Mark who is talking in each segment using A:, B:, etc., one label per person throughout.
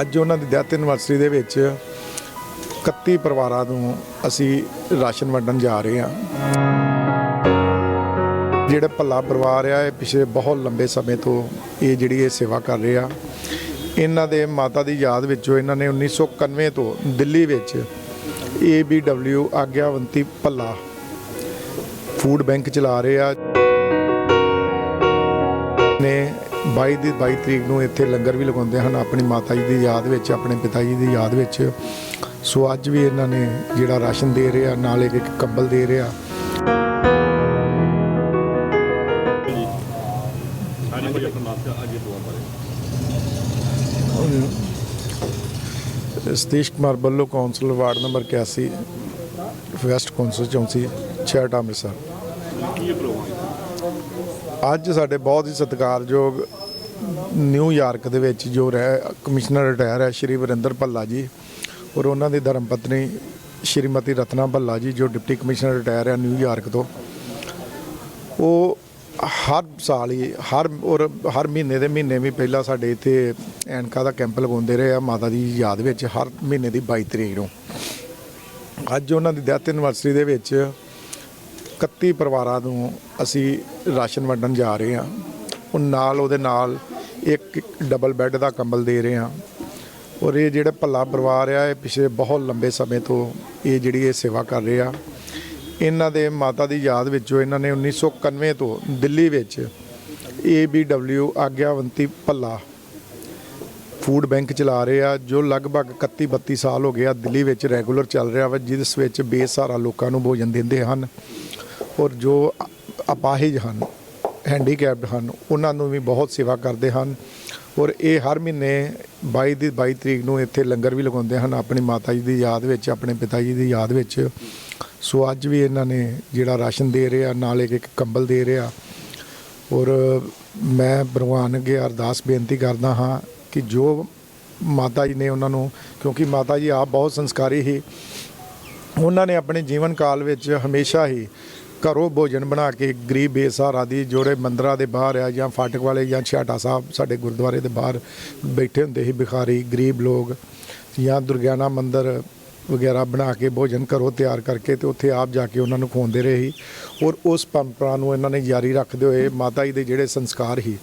A: ਅੱਜ ਉਹਨਾਂ ਦੀ death anniversary ਦੇ ਵਿੱਚ 31 ਪਰਿਵਾਰਾਂ ਨੂੰ ਅਸੀਂ ਰਾਸ਼ਨ ਵੰਡਣ ਜਾ ਰਹੇ ਹਾਂ। ਜਿਹੜਾ ਭੱਲਾ ਪਰਿਵਾਰ ਆ, ਇਹ ਪਿਛਲੇ ਬਹੁਤ ਲੰਬੇ ਸਮੇਂ ਤੋਂ ਇਹ ਜਿਹੜੀ ਇਹ ਸੇਵਾ ਕਰ ਰਹੇ ਆ। ਇਹਨਾਂ ਦੇ ਮਾਤਾ ਦੀ ਯਾਦ ਵਿੱਚੋਂ ਇਹਨਾਂ ਨੇ 1991 ਤੋਂ ਦਿੱਲੀ ਵਿੱਚ ABW Agyawanti Bhalla food bank ਚਲਾ ਰਹੇ ਆ। ਨੇ 22 ਦੀ 22 ਤਰੀਕ ਨੂੰ ਇੱਥੇ ਲੰਗਰ ਵੀ ਲਗਾਉਂਦੇ ਹਨ ਆਪਣੀ ਮਾਤਾ ਜੀ ਦੀ ਯਾਦ ਵਿੱਚ ਆਪਣੇ ਪਿਤਾ ਜੀ ਦੀ ਯਾਦ ਵਿੱਚ। ਸੋ ਅੱਜ ਵੀ ਇਹਨਾਂ ਨੇ ਜਿਹੜਾ ਰਾਸ਼ਨ ਦੇ ਰਹੇ ਨਾਲ ਇੱਕ ਇੱਕ ਕੰਬਲ ਦੇ ਰਹੇ Satish Kumar Ballo council ward number 81 west constituency Chheharta Amritsar. ਅੱਜ ਸਾਡੇ ਬਹੁਤ ਹੀ ਸਤਿਕਾਰਯੋਗ ਨਿਊਯਾਰਕ ਦੇ ਵਿੱਚ ਜੋ ਰਹਿ ਕਮਿਸ਼ਨਰ ਰਿਟਾਇਰ ਹੈ ਸ਼੍ਰੀ ਵਰਿੰਦਰ ਭੱਲਾ ਜੀ ਔਰ ਉਹਨਾਂ ਦੀ ਧਰਮ ਪਤਨੀ ਸ਼੍ਰੀਮਤੀ ਰਤਨਾ ਭੱਲਾ ਜੀ ਜੋ ਡਿਪਟੀ ਕਮਿਸ਼ਨਰ ਰਿਟਾਇਰ ਹੈ ਨਿਊਯਾਰਕ ਤੋਂ, ਉਹ ਹਰ ਸਾਲ ਹੀ, ਹਰ ਔਰ ਹਰ ਮਹੀਨੇ ਦੇ ਮਹੀਨੇ ਵੀ ਪਹਿਲਾਂ ਸਾਡੇ ਇੱਥੇ ਐਨਕਾ ਦਾ ਕੈਂਪ ਲਗਾਉਂਦੇ ਰਹੇ ਆ, ਮਾਤਾ ਦੀ ਯਾਦ ਵਿੱਚ ਹਰ ਮਹੀਨੇ ਦੀ 22 ਤਰੀਕ ਨੂੰ। ਅੱਜ ਉਹਨਾਂ ਦੀ ਡੈਥ ਐਨਵਰਸਰੀ ਦੇ ਵਿੱਚ 31 ਪਰਿਵਾਰਾਂ ਨੂੰ ਅਸੀਂ ਰਾਸ਼ਨ ਵੰਡਣ ਜਾ ਰਹੇ ਹਾਂ। ਉਹ ਨਾਲ ਉਹਦੇ ਨਾਲ ਇੱਕ ਡਬਲ ਬੈੱਡ ਦਾ ਕੰਬਲ ਦੇ ਰਹੇ ਹਾਂ। ਔਰ ਇਹ ਜਿਹੜਾ ਭੱਲਾ ਪਰਿਵਾਰ ਆ, ਇਹ ਪਿਛਲੇ ਬਹੁਤ ਲੰਬੇ ਸਮੇਂ ਤੋਂ ਇਹ ਜਿਹੜੀ ਇਹ ਸੇਵਾ ਕਰ ਰਹੇ ਆ। ਇਹਨਾਂ ਦੇ ਮਾਤਾ ਦੀ ਯਾਦ ਵਿੱਚੋਂ ਇਹਨਾਂ ਨੇ 1991 ਤੋਂ ਦਿੱਲੀ ਵਿੱਚ ABW Agyawanti Bhalla food bank ਚਲਾ ਰਹੇ ਆ, ਜੋ ਲਗਭਗ 31 32 ਸਾਲ ਹੋ ਗਿਆ ਦਿੱਲੀ ਵਿੱਚ ਰੈਗੂਲਰ ਚੱਲ ਰਿਹਾ ਵਾ, ਜਿਸ ਵਿੱਚ ਬੇਸਹਾਰਾ ਲੋਕਾਂ ਨੂੰ ਭੋਜਨ ਦਿੰਦੇ ਹਨ। ਔਰ ਜੋ ਅਪਾਹਿਜ ਹਨ ਹੈਂਡੀਕੈਪਡ ਹਨ, ਉਹਨਾਂ ਨੂੰ ਵੀ ਬਹੁਤ ਸੇਵਾ ਕਰਦੇ ਹਨ। ਔਰ ਇਹ ਹਰ ਮਹੀਨੇ 22 ਦੀ 22 ਤਰੀਕ ਨੂੰ ਇੱਥੇ ਲੰਗਰ ਵੀ ਲਗਾਉਂਦੇ ਹਨ, ਆਪਣੀ ਮਾਤਾ ਜੀ ਦੀ ਯਾਦ ਵਿੱਚ, ਆਪਣੇ ਪਿਤਾ ਜੀ ਦੀ ਯਾਦ ਵਿੱਚ। ਸੋ ਅੱਜ ਵੀ ਇਹਨਾਂ ਨੇ ਜਿਹੜਾ ਰਾਸ਼ਨ ਦੇ ਰਿਹਾ ਨਾਲ ਇੱਕ ਇੱਕ ਕੰਬਲ ਦੇ ਰਿਹਾ ਔਰ ਮੈਂ ਭਗਵਾਨ ਅੱਗੇ ਅਰਦਾਸ ਬੇਨਤੀ ਕਰਦਾ ਹਾਂ ਕਿ ਜੋ ਮਾਤਾ ਜੀ ਨੇ ਉਹਨਾਂ ਨੂੰ, ਕਿਉਂਕਿ ਮਾਤਾ ਜੀ ਆਪ ਬਹੁਤ ਸੰਸਕਾਰੀ ਸੀ, ਉਹਨਾਂ ਨੇ ਆਪਣੇ ਜੀਵਨ ਕਾਲ ਵਿੱਚ ਹਮੇਸ਼ਾ ਹੀ ਘਰੋਂ ਭੋਜਨ ਬਣਾ ਕੇ ਗਰੀਬ ਬੇਸਹਾਰਾ ਦੀ ਜੋੜੇ ਮੰਦਰਾਂ ਦੇ ਬਾਹਰ ਆ ਜਾਂ ਫਾਟਕ ਵਾਲੇ ਜਾਂ ਛਾਟਾ ਸਾਹਿਬ ਸਾਡੇ ਗੁਰਦੁਆਰੇ ਦੇ ਬਾਹਰ ਬੈਠੇ ਹੁੰਦੇ ਸੀ ਭਿਖਾਰੀ, ਗਰੀਬ ਲੋਕ ਜਾਂ ਦੁਰਗਿਆਨਾ ਮੰਦਿਰ ਵਗੈਰਾ ਬਣਾ ਕੇ ਭੋਜਨ ਘਰੋਂ ਤਿਆਰ ਕਰਕੇ ਤੇ ਉੱਥੇ ਆਪ ਜਾ ਕੇ ਉਹਨਾਂ ਨੂੰ ਖਵਾਉਂਦੇ ਰਹੇ ਸੀ ਔਰ ਉਸ ਪਰੰਪਰਾ ਨੂੰ ਇਹਨਾਂ ਨੇ ਜਾਰੀ ਰੱਖਦੇ ਹੋਏ ਮਾਤਾ ਜੀ ਦੇ ਜਿਹੜੇ ਸੰਸਕਾਰ ਸੀ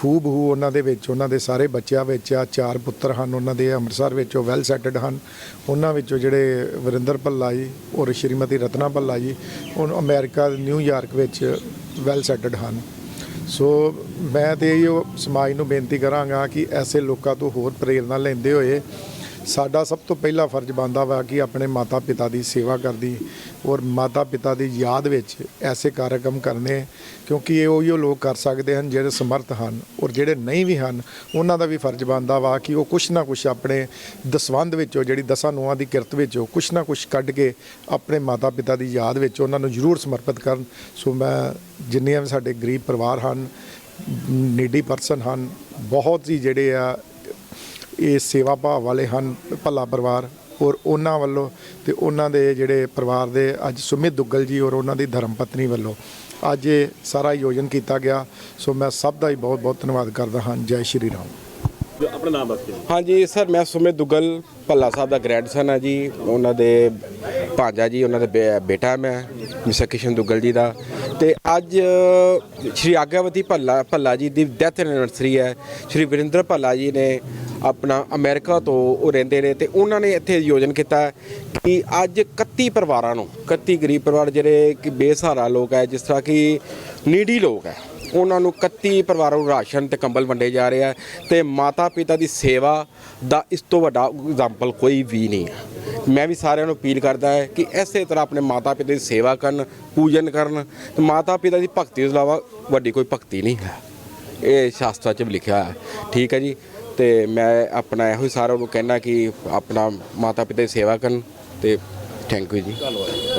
A: ਖੂਬ ਹੂ ਉਹਨਾਂ ਦੇ ਵਿੱਚ, ਉਹਨਾਂ ਦੇ ਸਾਰੇ ਬੱਚਿਆਂ ਵਿੱਚ ਆ, ਚਾਰ ਪੁੱਤਰ ਹਨ ਉਹਨਾਂ ਦੇ, ਅੰਮ੍ਰਿਤਸਰ ਵਿੱਚ ਉਹ ਵੈਲ ਸੈਟਡ ਹਨ। ਉਹਨਾਂ ਵਿੱਚੋਂ ਜਿਹੜੇ ਵਰਿੰਦਰ ਭੱਲਾ ਜੀ ਔਰ ਸ਼੍ਰੀਮਤੀ ਰਤਨਾ ਭੱਲਾ ਜੀ ਉਹ ਅਮਰੀਕਾ ਨਿਊਯਾਰਕ ਵਿੱਚ ਵੈਲ ਸੈਟਡ ਹਨ। ਸੋ ਮੈਂ ਤੇ ਇਹ ਸਮਾਜ ਨੂੰ ਬੇਨਤੀ ਕਰਾਂਗਾ ਕਿ ਐਸੇ ਲੋਕਾਂ ਤੋਂ ਹੋਰ ਪ੍ਰੇਰਣਾ ਲੈਂਦੇ ਹੋਏ ਸਾਡਾ ਸਭ ਤੋਂ ਪਹਿਲਾ ਫਰਜ਼ ਬਣਦਾ ਵਾ ਕਿ ਆਪਣੇ ਮਾਤਾ ਪਿਤਾ ਦੀ ਸੇਵਾ ਕਰਦੀ ਔਰ ਮਾਤਾ ਪਿਤਾ ਦੀ ਯਾਦ ਵਿੱਚ ਐਸੇ ਕਾਰਜਕ੍ਰਮ ਕਰਨੇ, ਕਿਉਂਕਿ ਇਹ ਉਹੀ ਲੋਕ ਕਰ ਸਕਦੇ ਹਨ ਜਿਹੜੇ ਸਮਰਥ ਹਨ ਔਰ ਜਿਹੜੇ ਨਹੀਂ ਵੀ ਹਨ। ਉਹਨਾਂ ਦਾ ਵੀ ਫਰਜ਼ ਬਣਦਾ ਵਾ ਕਿ ਉਹ ਕੁਛ ਨਾ ਕੁਛ ਆਪਣੇ ਦਸਵੰਧ ਵਿੱਚੋਂ ਜਿਹੜੀ ਦਸਾਂ ਨੂੰਹਾਂ ਦੀ ਕਿਰਤ ਵਿੱਚੋਂ ਕੁਛ ਨਾ ਕੁਛ ਕੱਢ ਕੇ ਆਪਣੇ ਮਾਤਾ ਪਿਤਾ ਦੀ ਯਾਦ ਵਿੱਚ ਉਹਨਾਂ ਨੂੰ ਜ਼ਰੂਰ ਸਮਰਪਿਤ ਕਰਨ। ਸੋ ਮੈਂ ਜਿੰਨੀਆਂ ਵੀ ਸਾਡੇ ਗਰੀਬ ਪਰਿਵਾਰ ਹਨ, ਨੀਡੀ ਪਰਸਨ ਹਨ, ਬਹੁਤ ਹੀ ਜਿਹੜੇ ਆ ਇਹ ਸੇਵਾ ਭਾਵ ਵਾਲੇ ਹਨ ਭੱਲਾ ਪਰਿਵਾਰ ਔਰ ਉਹਨਾਂ ਵੱਲੋਂ ਤੇ ਉਹਨਾਂ ਦੇ ਜਿਹੜੇ ਪਰਿਵਾਰ ਦੇ ਅੱਜ ਸੁਮਿਤ ਦੁੱਗਲ ਜੀ ਔਰ ਉਹਨਾਂ ਦੀ ਧਰਮ ਪਤਨੀ ਵੱਲੋਂ ਅੱਜ ਇਹ ਸਾਰਾ ਆਯੋਜਨ ਕੀਤਾ ਗਿਆ। ਸੋ ਮੈਂ ਸਭ ਦਾ ਹੀ ਬਹੁਤ ਬਹੁਤ ਧੰਨਵਾਦ ਕਰਦਾ ਹਾਂ। ਜੈ ਸ਼੍ਰੀ ਰਾਮ।
B: ਜੋ ਆਪਣਾ ਨਾਮ ਦੱਸ
C: ਹਾਂਜੀ ਸਰ ਮੈਂ ਸੁਮਿਤ ਦੁੱਗਲ ਭੱਲਾ ਸਾਹਿਬ ਦਾ ਗ੍ਰੈਂਡਸਨ ਹੈ ਜੀ। ਉਹਨਾਂ ਦੇ ਭਾਂਜਾ ਜੀ, ਉਹਨਾਂ ਦੇ ਬੇ- ਬੇਟਾ ਮੈਂ, ਮਿਸਟਰ ਕਿਸ਼ਨ ਦੁੱਗਲ ਜੀ ਦਾ। ਤੇ ਅੱਜ, ਸ਼੍ਰੀ ਆਗਿਆਵਤੀ ਭੱਲਾ ਭੱਲਾ ਜੀ ਦੀ ਡੈਥ ਐਨਵਰਸਰੀ ਹੈ। ਸ਼੍ਰੀ ਵਰਿੰਦਰ ਭੱਲਾ ਜੀ ਨੇ ਆਪਣਾ ਅਮਰੀਕਾ ਤੋਂ ਉਹ ਰਹਿੰਦੇ ਨੇ ਤੇ ਉਹਨਾਂ ਨੇ ਇੱਥੇ ਯੋਜਨ ਕੀਤਾ ਕਿ ਅੱਜ 31 ਪਰਿਵਾਰਾਂ ਨੂੰ 31 ਗਰੀਬ ਪਰਿਵਾਰ ਜਿਹੜੇ ਕਿ ਬੇਸਹਾਰਾ ਲੋਕ ਹੈ, ਜਿਸ ਤਰ੍ਹਾਂ ਕਿ ਨੀਡੀ ਲੋਕ ਹੈ। ਉਹਨਾਂ ਨੂੰ 31 ਪਰਿਵਾਰਾਂ ਨੂੰ ਰਾਸ਼ਨ ਤੇ ਕੰਬਲ ਵੰਡੇ ਜਾ ਰਹੇ ਤੇ ਮਾਤਾ ਪਿਤਾ ਦੀ ਸੇਵਾ ਦਾ ਇਸ ਤੋਂ ਵੱਡਾ ਐਗਜ਼ਾਮਪਲ ਕੋਈ ਵੀ ਨਹੀਂ ਹੈ ਮੈਂ ਵੀ ਸਾਰਿਆਂ ਨੂੰ ਅਪੀਲ ਕਰਦਾ ਹੈ ਕਿ ਇਸੇ ਤਰ੍ਹਾਂ ਆਪਣੇ ਮਾਤਾ ਪਿਤਾ ਦੀ ਸੇਵਾ ਕਰਨ ਪੂਜਨ ਕਰਨ ਤੇ ਮਾਤਾ ਪਿਤਾ ਦੀ ਭਗਤੀ ਤੋਂ ਇਲਾਵਾ ਵੱਡੀ ਕੋਈ ਭਗਤੀ ਨਹੀਂ ਹੈ। ਇਹ ਸ਼ਾਸਤਰਾਂ 'ਚ ਵੀ ਲਿਖਿਆ ਹੈ ਠੀਕ ਹੈ ਜੀ ਤੇ ਮੈਂ ਆਪਣਾ ਇਹੋ ਹੀ ਸਾਰਿਆਂ ਨੂੰ ਕਹਿਣਾ ਕਿ ਆਪਣਾ ਮਾਤਾ ਪਿਤਾ ਦੀ ਸੇਵਾ ਕਰਨ ਤੇ ਥੈਂਕ ਯੂ ਜੀ। ਓਕੇ